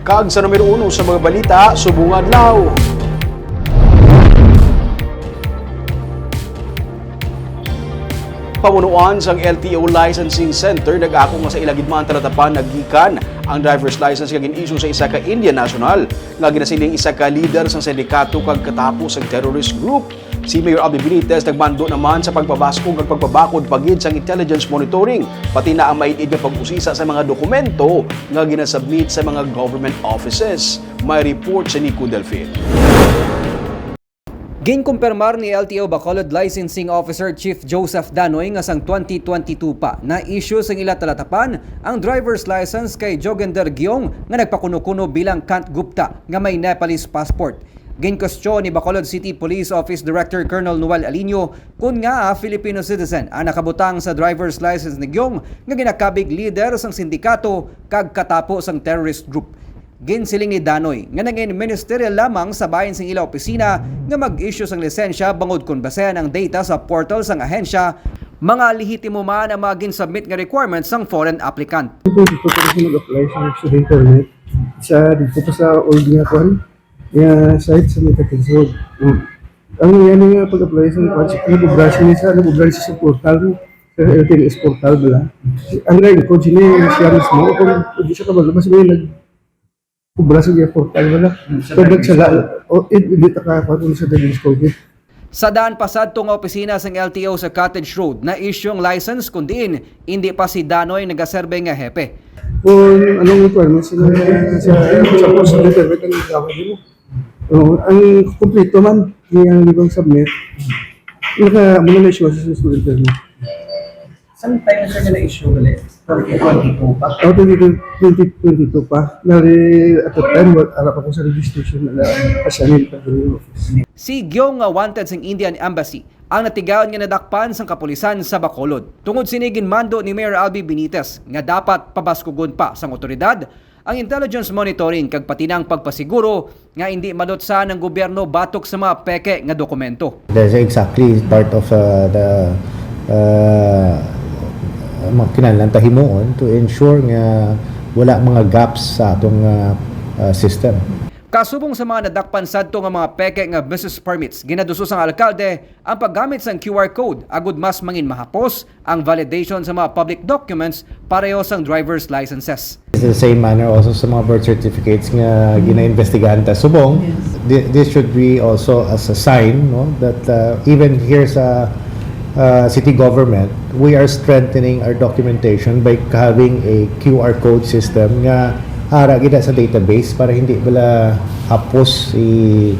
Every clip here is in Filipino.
Kag sa numero uno sa mga balita, subong adlaw. Pamunuan sang LTO Licensing Center nag-ako nga sa ilagidman talatapan nagikan ang driver's license nga gin-issue sa isa ka Indian national nga ginasiling isa ka leader sang sindikato kag katapos ang terrorist group. Si Mayor Abby Benitez nagmando naman sa pagpabasko kag pagpabakod pagid sang intelligence monitoring pati na ang mainid nga pag-usisa sa mga dokumento nga ginasubmit sa mga government offices. May report sa Nico Delfin. Ginkumpirmar ni LTO Bacolod Licensing Officer Chief Joseph Danoy nga sang 2022 pa na issue sang ila talatapan ang driver's license kay Jogender Gyong nga nagpakuno-kuno bilang Kant Gupta nga may Nepalese passport. Ginkwestiyon ni Bacolod City Police Office Director Colonel Noel Alino kung nga ah, Filipino citizen ang nakabutang sa driver's license ni Gyong nga ginakabig leader sang sindikato kag katapo sang terrorist group. Ginsiling ni Danoy nga naging ministerial lamang sa bayan sing ila opisina nga mag-issue sang lisensya bangod kun basehan ang data sa portal sang ahensya mga lehitimo man ang mga submit nga requirements sang foreign applicant. Ito dito pa kasi nag-apply sa, sa internet. Sa dito pa sa old nga kwan. Nga site sa Metatex Road. Mm. Ang yan nga pag-apply sa kwan, nag-branch niya sa, nag-branch sa portal sa LTNS portal bala. Ang line code siya siya mismo. Kung hindi siya kabalabas may nag kubra sa portal bala. Pwede sa o hindi ta ka kwan sa Davis Code. Sa daan pasad tong opisina sang LTO sa Cottage Road na issue ang license kundiin hindi pa si Danoy nagaserbe nga hepe. kung anong requirements sila sa sa post ng internet ang gawin mo. Oh, ang kompleto man yung libang submit. Naka muna na siya sa student internet. Saan tayo siya na issue ulit? 2022 pa? Ako 2022 pa. Nari at the time, what arap ako sa registration na asanin pa doon yung office. Si Gyong nga wanted sang Indian Embassy ang natigaon nga nadakpan sang kapulisan sa Bacolod. Tungod sinigin mando ni Mayor Albi Benitez nga dapat pabaskugon pa sang otoridad ang intelligence monitoring kag pati ng pagpasiguro nga hindi malotsa ng gobyerno batok sa mga peke nga dokumento. That's exactly part of uh, the uh, mga kinahanglan tahimuon to ensure nga wala mga gaps sa atong uh, uh, system. Kasubong sa mga nadakpan sadto nga mga peke nga business permits, ginaduso sang alkalde ang paggamit sang QR code agud mas mangin mahapos ang validation sa mga public documents pareho sang driver's licenses. It's the same manner also sa mga birth certificates nga gina-investigahan ta subong. Thi- This should be also as a sign no that uh, even here sa uh, city government, we are strengthening our documentation by having a QR code system nga ara gida sa database para hindi bala hapos i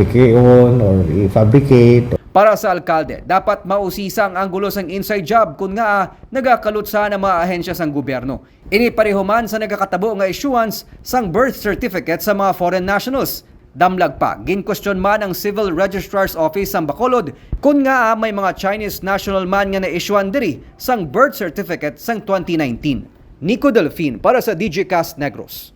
pikeon or i-fabricate Para sa alkalde, dapat mausisang ang gulo sang inside job kung nga nagakalot sa ng mga ahensya sang gobyerno. Ini pareho man sa nagakatabo nga issuance sang birth certificate sa mga foreign nationals. Damlag pa, ginkwestiyon man ang Civil Registrar's Office sa Bacolod kung nga may mga Chinese national man nga na-issuean diri sang birth certificate sang 2019. Nico Delfin para sa DJ Cast Negros.